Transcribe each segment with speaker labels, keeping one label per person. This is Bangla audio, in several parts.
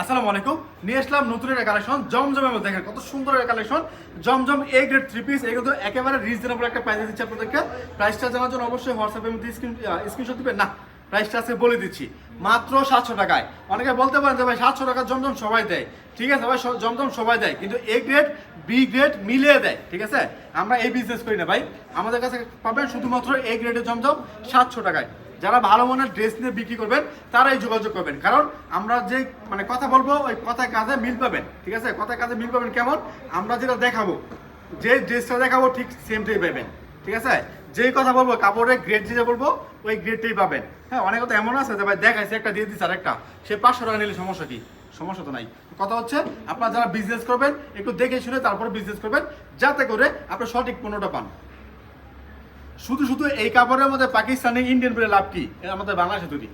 Speaker 1: আসসালামু আলাইকুম। নিয়ে আসলাম নতুন একটা কালেকশন জমজমের মধ্যে দেখেন কত সুন্দর একটা collection Zamzam A grade three piece এগুলো একেবারে রিজনেবল একটা প্রাইস দিচ্ছে আপনাদেরকে। প্রাইসটা জানার জন্য অবশ্যই হোয়াটসঅ্যাপের মধ্যে স্ক্রিন স্ক্রিনশট দিবেন। না প্রাইসটা আছে বলে দিচ্ছি। মাত্র সাতশো টাকায়। অনেকে বলতে পারেন যে ভাই, সাতশো টাকা জমজম সবাই দেয়। ঠিক আছে ভাই জমজম সবাই দেয়। কিন্তু এ গ্রেড বি গ্রেড মিলিয়ে দেয়। ঠিক আছে? আমরা এই বিজনেস করি না ভাই। আমাদের কাছে পাবেন শুধুমাত্র এ গ্রেডের জমজম সাতশো টাকায়। যারা ভালো মানের ড্রেস নিয়ে বিক্রি করবেন, তারাই যোগাযোগ করবেন। কারণ আমরা যে মানে কথা বলব, ওই কথায় কাজে মিল পাবেন, ঠিক আছে? কথায় কাজে মিল পাবেন কেমন? আমরা যেটা দেখাবো, যে ড্রেসটা দেখাবো, ঠিক সেমটাই পাবেন, ঠিক আছে? যেই কথা বলব, কাপড়ের গ্রেড যেটা বলব, ওই গ্রেডটাই পাবেন। হ্যাঁ অনেক কথা এমন আছে যে, ভাই, দেখাইছে, একটা দিয়ে দিচ্ছে আরেকটা। সে পাঁচশো টাকা নিলে সমস্যা কি? সমস্যা তো নাই। কথা হচ্ছে, আপনারা যারা বিজনেস করবেন, একটু দেখে শুনে তারপর বিজনেস করবেন, যাতে করে আপনি সঠিক পণ্যটা পান। শুধু শুধু এই কাপড়ের মধ্যে পাকিস্তানি ইন্ডিয়ান বলে লাভ কি? আমাদের বাংলাদেশে তৈরি।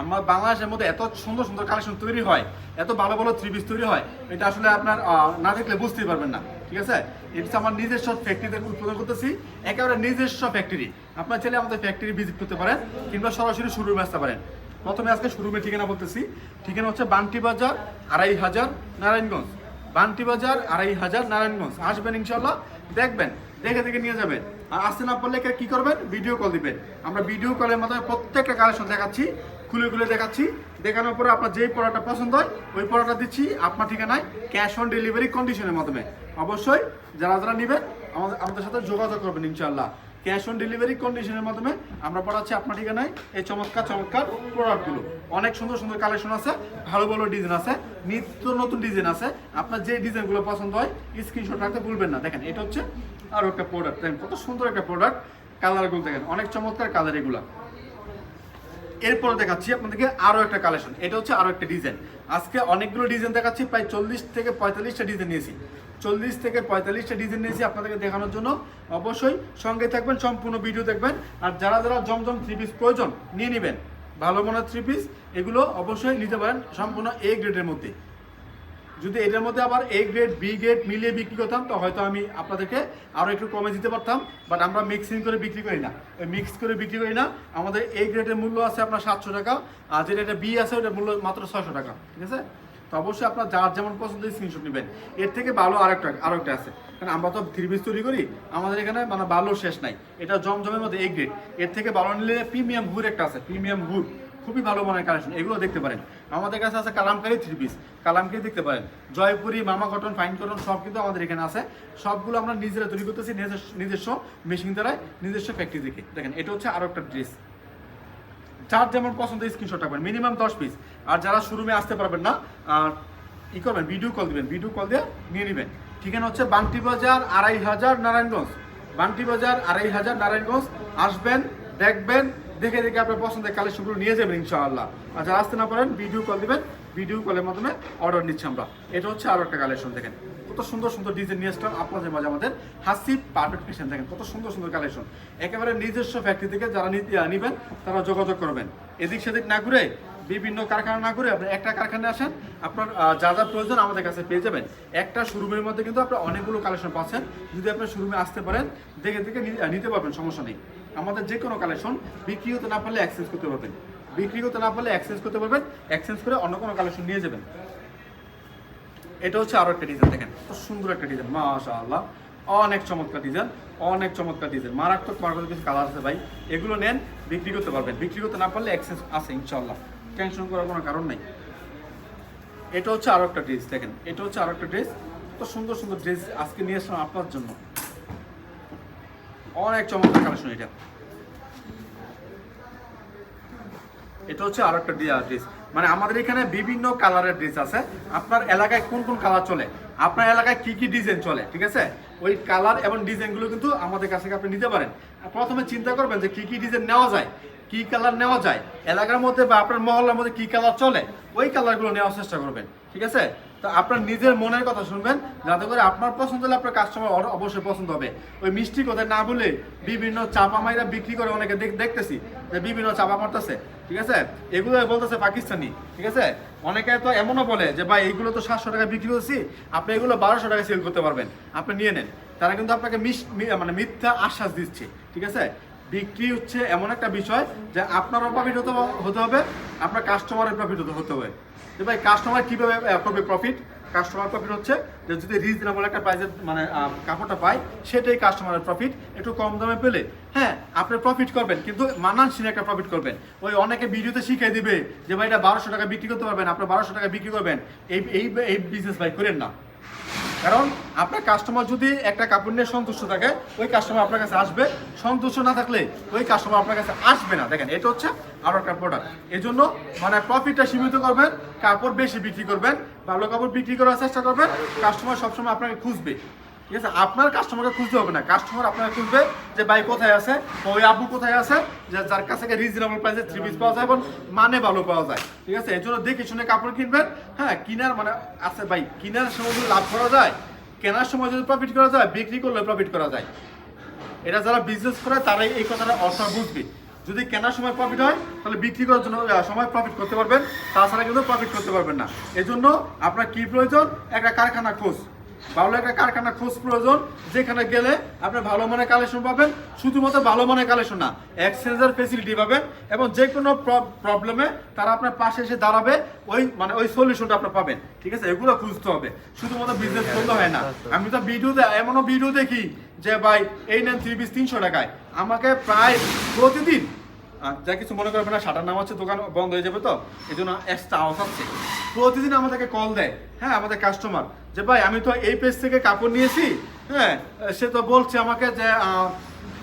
Speaker 1: আমার বাংলাদেশের মধ্যে এত সুন্দর সুন্দর কালেকশন তৈরি হয়, এত ভালো ভালো থ্রি পিস তৈরি হয়, এটা আসলে আপনার না দেখলে বুঝতেই পারবেন না, ঠিক আছে? এটা আমার নিজস্ব ফ্যাক্টরিতে উৎপাদন করতেছি, একেবারে নিজস্ব ফ্যাক্টরি আপনার চাইলে আমাদের ফ্যাক্টরি ভিজিট করতে পারেন, কিংবা সরাসরি শোরুমে আসতে পারেন। প্রথমে আজকে শোরুমের ঠিকানা বলতেছি, ঠিকানা হচ্ছে বান্টি বাজার, আড়াই হাজার, নারায়ণগঞ্জ। বান্টি বাজার, আড়াই হাজার, নারায়ণগঞ্জ। আসবেন ইনশাল্লাহ দেখবেন, দেখে দেখে নিয়ে যাবেন। আর আসতে না পারলে কি করবেন? ভিডিও কল দিবেন। আমরা ভিডিও কলের মাধ্যমে প্রত্যেকটা কালেকশন দেখাচ্ছি, খুলে খুলে দেখাচ্ছি। দেখানোর পরে আপনার যেই পড়াটা পছন্দ হয়, ওই পড়াটা দিচ্ছি আপনার ঠিকানায় ক্যাশ অন ডেলিভারি কন্ডিশনের মাধ্যমে। অবশ্যই, যারা যারা নেবেন, আমাদের আমাদের সাথে যোগাযোগ করবেন ইনশাল্লাহ ক্যাশ অন ডেলিভারি কন্ডিশনের মাধ্যমে আমরা পড়াচ্ছি আপনার ঠিকানায়, এই চমৎকার চমৎকার প্রোডাক্টগুলো অনেক সুন্দর সুন্দর কালেকশন আছে, ভালো ভালো ডিজাইন আছে। নিত্য নতুন ডিজাইন আছে। আপনার যে ডিজাইনগুলো পছন্দ হয় স্ক্রিনশট রাখতে ভুলবেন না। দেখেন, এটা হচ্ছে আরও একটা প্রোডাক্ট দেখেন, কত সুন্দর একটা প্রোডাক্ট কালারগুলো দেখেন, অনেক চমৎকার কালার এগুলা। এরপরে দেখাচ্ছি আপনাদেরকে আরও একটা কালেকশন এটা হচ্ছে আরও একটা ডিজাইন আজকে অনেকগুলো ডিজাইন দেখাচ্ছি, প্রায় চল্লিশ থেকে পঁয়তাল্লিশটা ডিজাইন নিয়েছি। চল্লিশ থেকে পঁয়তাল্লিশটা ডিজাইন নিয়েছি আপনাদেরকে দেখানোর জন্য। অবশ্যই সঙ্গে থাকবেন, সম্পূর্ণ ভিডিও দেখবেন। আর যারা যারা জমজম থ্রি পিস প্রয়োজন, নিয়ে নেবেন। ভালো মনে থ্রি পিস এগুলো অবশ্যই নিতে পারেন সম্পূর্ণ এ গ্রেডের মধ্যে। যদি এটার মধ্যে আবার এ গ্রেড বি গ্রেড মিলিয়ে বিক্রি করতাম, তো হয়তো আমি আপনাদেরকে আরও একটু কমে দিতে পারতাম বাট আমরা মিক্সিং করে বিক্রি করি না। মিক্স করে বিক্রি করি না, আমাদের এ গ্রেডের মূল্য আছে আপনার সাতশো টাকা, আর যেটা এটা বি আছে, ওটার মূল্য মাত্র ছশো টাকা, ঠিক আছে? তো অবশ্যই আপনার যার যেমন পছন্দ স্ক্রিনশট নেবেন। এর থেকে ভালো আরেকটা আরেকটা আছে। কারণ আমরা তো থ্রি পিস তৈরি করি, আমাদের এখানে মানে ভালো শেষ নাই। এটা জমজমের মধ্যে এ গ্রেড এর থেকে ভালো নিলে প্রিমিয়াম হুড একটা আছে প্রিমিয়াম হুড খুবই ভালো মানের কালেকশন এগুলো দেখতে পারেন। আমাদের কাছে আছে কালামকারি থ্রি পিস কালামকারি দেখতে পারেন। জয়পুরি, মামা কটন ফাইন কটন সব কিন্তু আমাদের এখানে আছে। সবগুলো আমরা নিজেরা তৈরি করতেছি নিজস্ব- নিজস্ব মেশিন দ্বারায়, নিজস্ব ফ্যাক্টরি থেকে। দেখেন, এটা হচ্ছে আরও একটা ড্রেস যার যেমন পছন্দ স্ক্রিনশট রাখবেন মিনিমাম দশ পিস আর যারা শোরুমে আসতে পারবেন না আর ই করবেন ভিডিও কল দিবেন ভিডিও কল দিয়ে নিয়ে নেবেন। ঠিকানা হচ্ছে বান্টি বাজার আড়াই হাজার নারায়ণগঞ্জ। বান্টি বাজার আড়াই হাজার নারায়ণগঞ্জ। আসবেন, দেখবেন, দেখে দেখে আপনার পছন্দের কালেকশনগুলো নিয়ে যাবেন, ইনশাআল্লাহ। আর যারা আসতে না পারেন ভিডিও কল দিবেন ভিডিও কলের মাধ্যমে অর্ডার নিচ্ছি আমরা। এটা হচ্ছে আরও একটা কালেকশন দেখেন। কত সুন্দর সুন্দর ডিজাইন নিয়ে আসলাম আপনাদের মাঝে আমাদের হাসি পারফেক্ট ফ্যাশন দেখেন, কত সুন্দর সুন্দর কালেকশন একেবারে নিজস্ব ফ্যাক্টরি থেকে যারা নেবেন, তারা যোগাযোগ করবেন। এদিক সেদিক না ঘুরে, বিভিন্ন কারখানা না ঘুরে আপনি একটা কারখানায় আসেন, আপনার যা যা প্রয়োজন আমাদের কাছে পেয়ে যাবেন। একটা শোরুমের মধ্যে কিন্তু আপনার অনেকগুলো কালেকশন পাচ্ছেন। যদি আপনার শোরুমে আসতে পারেন, দেখে দেখে নিতে পারবেন, সমস্যা নেই। আমাদের যে কোনো কালেকশন বিক্রি হতে না পারলে এক্সচেঞ্জ করতে পারবেন। বিক্রি করতে না পারলে এক্সচেঞ্জ করতে পারবেন এক্সচেঞ্জ করে অন্য কোনো কালেকশন নিয়ে যাবেন। এটা হচ্ছে আরও একটা ডিজাইন দেখেন, কত সুন্দর একটা ডিজাইন মাশাআল্লাহ। অনেক চমৎকার ডিজাইন অনেক চমৎকার ডিজাইন মারাত্মক মারাত্মক কিছু কালার আছে ভাই। এগুলো নেন, বিক্রি করতে পারবেন। বিক্রি করতে না পারলে এক্সেস আছে ইনশাল্লাহ টেনশন করার কোনো কারণ নাই। এটা হচ্ছে আরও একটা ড্রেস দেখেন, এটা হচ্ছে আরও একটা ড্রেস কত সুন্দর সুন্দর ড্রেস আজকে নিয়ে আসলাম আপনার জন্য। অনেক চমৎকার কালেকশন এটা। এটা হচ্ছে আরও একটা ড্রেস মানে আমাদের এখানে বিভিন্ন কালারের ড্রেস আছে। আপনার এলাকায় কোন কোন কালার চলে? আপনার এলাকায় কি কি ডিজাইন চলে, ঠিক আছে? ওই কালার এবং ডিজাইনগুলো কিন্তু আমাদের কাছ থেকে আপনি নিতে পারেন। প্রথমে চিন্তা করবেন যে কি কি ডিজাইন নেওয়া যায়, কি কালার নেওয়া যায়, এলাকার মধ্যে বা আপনার মহল্লার মধ্যে কি কালার চলে, ওই কালারগুলো নেওয়ার চেষ্টা করবেন, ঠিক আছে? তো আপনার নিজের মনের কথা শুনবেন, যাতে করে আপনার পছন্দ হলে আপনার কাস্টমার অবশ্যই পছন্দ হবে। ওই মিষ্টি কথা না বলে বিভিন্ন চাপা মাইরা বিক্রি করে অনেকে দেখ- দেখতেছি যে বিভিন্ন চাপা মারতেছে, ঠিক আছে? এগুলো বলতেছে পাকিস্তানি, ঠিক আছে? অনেকে তো এমনও বলে যে, ভাই এইগুলো তো সাতশো টাকা বিক্রি করছি আপনি এগুলো বারোশো টাকা সেল করতে পারবেন। আপনি নিয়ে নেন। তারা কিন্তু আপনাকে মিস মানে মিথ্যা আশ্বাস দিচ্ছে, ঠিক আছে? বিক্রি হচ্ছে এমন একটা বিষয় যে আপনারও প্রফিট হতে হতে হবে, আপনার কাস্টমারের প্রফিট হতে হতে হবে। যে ভাই কাস্টমার কীভাবে করবে প্রফিট কাস্টমার প্রফিট হচ্ছে যে যদি রিজনেবল একটা প্রাইসের মানে কাপড়টা পায়, সেটাই কাস্টমারের প্রফিট একটু কম দামে পেলে হ্যাঁ আপনি প্রফিট করবেন, কিন্তু মানানসীন একটা প্রফিট করবেন। ওই অনেকে ভিডিওতে শিখিয়ে দিবে যে ভাই, এটা বারোশো টাকা বিক্রি করতে পারবেন আপনি বারোশো টাকা বিক্রি করবেন। এই এই বিজনেস ভাই করেন না। কারণ আপনার কাস্টমার যদি একটা কাপড় নিয়ে সন্তুষ্ট থাকে, ওই কাস্টমার আপনার কাছে আসবে। সন্তুষ্ট না থাকলে ওই কাস্টমার আপনার কাছে আসবে না। দেখেন, এটা হচ্ছে আরও একটা প্রোডাক্ট এই জন্য মানে প্রফিটটা সীমিত করবেন, কাপড় বেশি বিক্রি করবেন, ভালো কাপড় বিক্রি করার চেষ্টা করবেন কাস্টমার সবসময় আপনাকে খুঁজবে। ঠিক আছে? আপনার কাস্টমারকে খুঁজতে হবে না। কাস্টমার আপনাকে খুঁজবে যে ভাই কোথায় আছে, ওই আবু কোথায় আছে, যে যার কাছে রিজনেবল প্রাইসে থ্রি পিস পাওয়া যায় এবং মানে ভালো পাওয়া যায়। ঠিক আছে? এই জন্য দেখে শুনে কাপড় কিনবেন। হ্যাঁ কিনার মানে আছে ভাই, কিনার সময় যদি লাভ করা যায়, কেনার সময় যদি প্রফিট করা যায়, বিক্রি করলে প্রফিট করা যায়। এটা যারা বিজনেস করে, তারাই এই কথাটা অর্থ বুঝবে। যদি কেনার সময় প্রফিট হয়, তাহলে বিক্রি করার জন্য সময় প্রফিট করতে পারবেন। তাছাড়া কিন্তু প্রফিট করতে পারবেন না। এজন্য আপনার কি প্রয়োজন? একটা কারখানা খোঁজ। ভালো একটা কারখানা খোঁজ প্রয়োজন, যেখানে গেলে আপনি ভালো মানের কালেকশন পাবেন, শুধুমাত্র ভালো মানের কালেকশন না এক্সচেঞ্জের ফেসিলিটি পাবেন এবং যে কোনো প্রবলেমে তারা আপনার পাশে এসে দাঁড়াবে, ওই মানে ওই সলিউশনটা আপনি পাবেন। ঠিক আছে? এগুলো খুঁজতে হবে। শুধুমাত্র বিজনেস করলে হয় না। আমি তো ভিডিওতে এমনও ভিডিও দেখি যে, ভাই, এই নেন থ্রি পিস তিনশো টাকায়। আমাকে প্রায় প্রতিদিন যা কিছু মনে করবে না শাটার নাম হচ্ছে দোকান বন্ধ হয়ে যাবে তো? এই জন্য এক্সট্রা আওয়াজ হচ্ছে প্রতিদিন আমাদেরকে কল দেয়। হ্যাঁ আমাদের কাস্টমার যে, ভাই, আমি তো এই পেজ থেকে কাপড় নিয়েছি হ্যাঁ সে তো বলছে আমাকে যে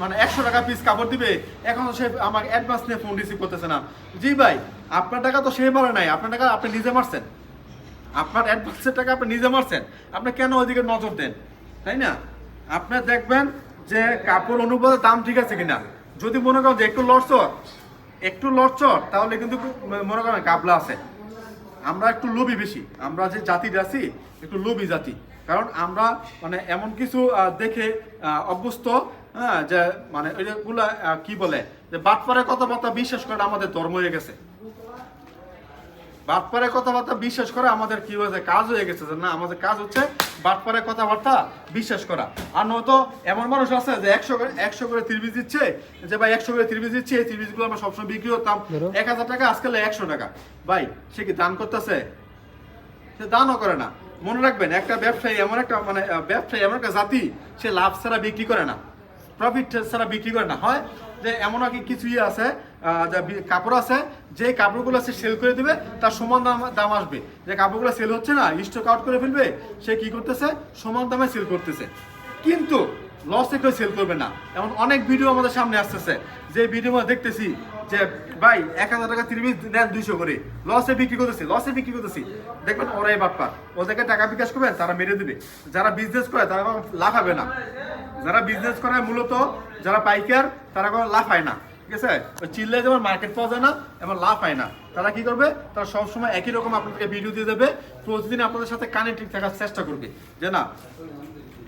Speaker 1: মানে একশো টাকা পিস কাপড় দিবে। এখন সে আমাকে অ্যাডভান্স নিয়ে ফোন রিসিভ করতেছে না। জি, ভাই, আপনার টাকা তো সে মারে নাই। আপনার টাকা আপনি নিজে মারছেন। আপনার অ্যাডভান্সের টাকা আপনি নিজে মারছেন। আপনি কেন ওইদিকে নজর দেন? তাই না? আপনি দেখবেন যে, কাপড় অনুপাতে দাম ঠিক আছে কিনা? যদি মনে করেন যে একটু লড়চর একটু লড়চর তাহলে কিন্তু মনে করেন কাবলা আছে। আমরা একটু লোভি বেশি। আমরা যে জাতি আছি, একটু লোভি জাতি। কারণ আমরা মানে এমন কিছু দেখে অভ্যস্ত হ্যাঁ যে মানে ওইগুলা কি বলে, যে বাটপারে কথাবার্তা বিশ্বাস করে আমাদের ধর্ম হয়ে গেছে। বাটপারে কথাবার্তা বিশ্বাস করা আমাদের কি হয়েছে? কাজ হয়ে গেছে যে না আমাদের কাজ হচ্ছে বাটপারে কথাবার্তা বিশ্বাস করা। আর নয়তো এমন মানুষ আছে যে একশো করে একশো করে ত্রিবিজ দিচ্ছে যে ভাই একশো করে ত্রিবিজ দিচ্ছে এই ত্রিবিজগুলো আমরা সবসময় বিক্রি করতাম। এক হাজার টাকা আজকাল একশো টাকা। ভাই সে কি দান করতেছে? সে দানও করে না। মনে রাখবেন একটা ব্যবসায়ী এমন একটা মানে ব্যবসায়ী এমন একটা জাতি সে লাভ ছাড়া বিক্রি করে না। প্রফিট ছাড়া বিক্রি করে না। হয় যে এমন আর কি কিছু ইয়ে আছে যা কাপড় আছে যে কাপড়গুলো সে সেল করে দেবে, তার সমান দাম দাম আসবে। যে কাপড়গুলো সেল হচ্ছে না স্টক আউট করে ফেলবে, সে কি করতেছে? সমান দামে সেল করতেছে। কিন্তু লসে কেউ সেল করবে না। এমন অনেক ভিডিও আমাদের সামনে আসতেছে। যে ভিডিও আমরা দেখতেছি যে ভাই, এক হাজার টাকা তিরিশ দেন দুইশো করে। লসে বিক্রি করতেছি, লসে বিক্রি করতেছি। দেখবেন ওরাই বাপ্পা ওদেরকে টাকা বিকাশ করবেন তারা মেরে দিবে। যারা বিজনেস করে, তারা কখনো লাভ হবে না। যারা বিজনেস করে, মূলত যারা পাইকার, তারা কোনো লাভ হয় না। ঠিক আছে? চিল্লে যেমন মার্কেট পাওয়া যায় না এমন লাভ হয় না। তারা কি করবে? তারা সবসময় একই রকম আপনাদেরকে ভিডিও দিয়ে দেবে। প্রতিদিন আপনাদের সাথে কানেক্টিং থাকার চেষ্টা করবে। যে না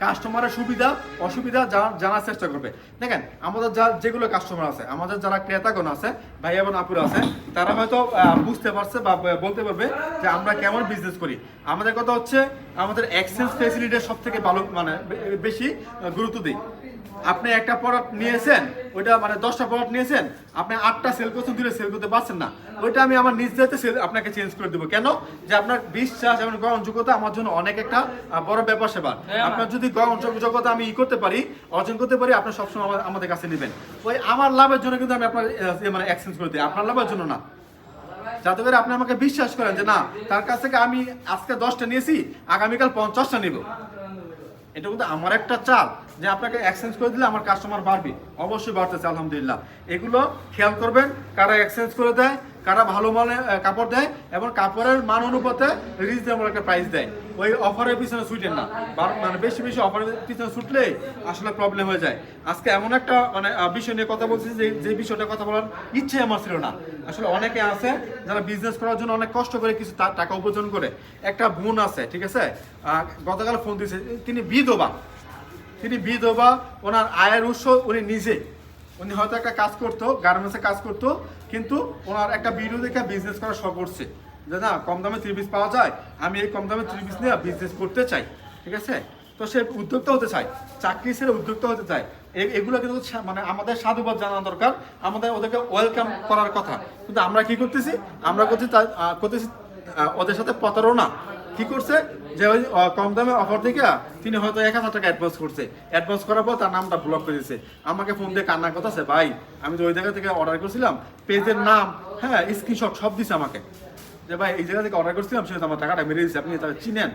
Speaker 1: কাস্টমারের সুবিধা অসুবিধা জানার চেষ্টা করবে। দেখেন আমাদের যা যেগুলো কাস্টমার আছে আমাদের যারা ক্রেতাগণ আছে ভাই এবং আপুরা আছে তারা হয়তো বুঝতে পারছে বা বলতে পারবে যে আমরা কেমন বিজনেস করি। আমাদের কথা হচ্ছে আমাদের এক্সচেঞ্জ ফেসিলিটি সব থেকে ভালো মানে বেশি গুরুত্ব দিই। আপনি একটা প্রোডাক্ট নিয়েছেন ওইটা মানে দশটা প্রোডাক্ট নিয়েছেন আপনি আটটা সেল করছেন দুটো সেল করতে পারছেন না। ওইটা আমি আমার নিজ দায়িত্বে সেল আপনাকে চেঞ্জ করে দেবো। কেন? যে আপনার বিশ্বাস এবং গ্রহণযোগ্যতা আমার জন্য অনেক একটা বড় ব্যাপার সেবার আপনার যদি গ্রহণযোগ্যতা আমি ই করতে পারি, অর্জন করতে পারি আপনি সবসময় আমাদের কাছে নেবেন। ওই আমার লাভের জন্য কিন্তু আমি আপনার মানে এক্সচেঞ্জ করে দিই। আপনার লাভের জন্য না। যাতে করে আপনি আমাকে বিশ্বাস করেন যে না, তার কাছ থেকে আমি আজকে দশটা নিয়েছি, আগামীকাল পঞ্চাশটা নিব। এটা কিন্তু আমার একটা চাল যে আপনাকে এক্সচেঞ্জ করে দিলে আমার কাস্টমার বাড়বে। অবশ্যই বাড়তেছে, আলহামদুলিল্লাহ। এগুলো খেয়াল করবেন, কারা এক্সচেঞ্জ করে দেয় কারা ভালো মানে কাপড় দেয় এবং কাপড়ের মান অনুপাতে রিজনেবল একটা প্রাইস দেয়। ওই অফারের পিছনে ছুটেন না। মানে বেশি বেশি অফারের পিছনে ছুটলে আসলে প্রবলেম হয়ে যায়। আজকে এমন একটা মানে বিষয় নিয়ে কথা বলছি যে যে বিষয়টা কথা বলার ইচ্ছে আমার ছিল না। আসলে অনেকে আছে যারা বিজনেস করার জন্য অনেক কষ্ট করে কিছু টাকা উপার্জন করে। একটা বোন আছে, ঠিক আছে? গতকাল ফোন দিয়েছে তিনি বিধবা। তিনি বিধবা, ওনার আয়ের উৎস উনি নিজে। উনি হয়তো একটা কাজ করতো গার্মেন্টসে কাজ করতো, কিন্তু ওনার একটা ভিডিও দেখে বিজনেস করা শখ করছে। যে না, কম দামে থ্রি পিস পাওয়া যায়, আমি এই কম দামে থ্রি পিস নিয়ে বিজনেস করতে চাই, ঠিক আছে? তো সে উদ্যোক্তা হতে চায়, চাকরি ছেড়ে উদ্যোক্তা হতে চায়। এগুলো কিন্তু মানে আমাদের সাধুবাদ জানা দরকার, আমাদের ওদেরকে ওয়েলকাম করার কথা। কিন্তু আমরা কি করতেছি? আমরা করছি করতেছি ওদের সাথে প্রতারণা। কি করছে? যে ওই কম দামে অফার থেকে তিনি হয়তো এক হাজার টাকা অ্যাডভান্স করছে। অ্যাডভান্স করার পর তার নামটা ব্লক করে দিয়েছে আমাকে ফোন দিয়ে কান্না করতেছে ভাই, আমি তো ওই জায়গা থেকে অর্ডার করেছিলাম পেজের নাম হ্যাঁ স্ক্রিনশট সব দিছে আমাকে। যে, ভাই, এই জায়গা থেকে অর্ডার করছিলাম সে আমার টাকাটা মেরে দিয়েছে আপনি তাকে চিনেন?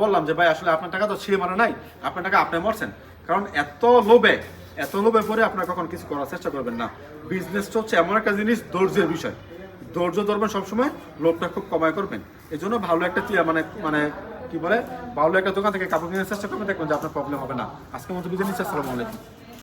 Speaker 1: বললাম যে, ভাই, আসলে আপনার টাকা তো সে মারা নাই, আপনার টাকা আপনি মরছেন। কারণ এত লোভে এত লোভে পরে আপনার কখন কিছু করার চেষ্টা করবেন না। বিজনেসটা হচ্ছে এমন একটা জিনিস, ধৈর্যের বিষয়। ধৈর্য ধরবেন সবসময়, লোভটা খুব কমায় করবেন। এই জন্য ভালো একটা মানে মানে কি বলে, ভালো একটা দোকান থেকে কাপড় কিনে চেষ্টা করবেন দেখবেন যে আপনার প্রবলেম হবে না। আজকে মতো বিজনেস আসসালামু আলাইকুম।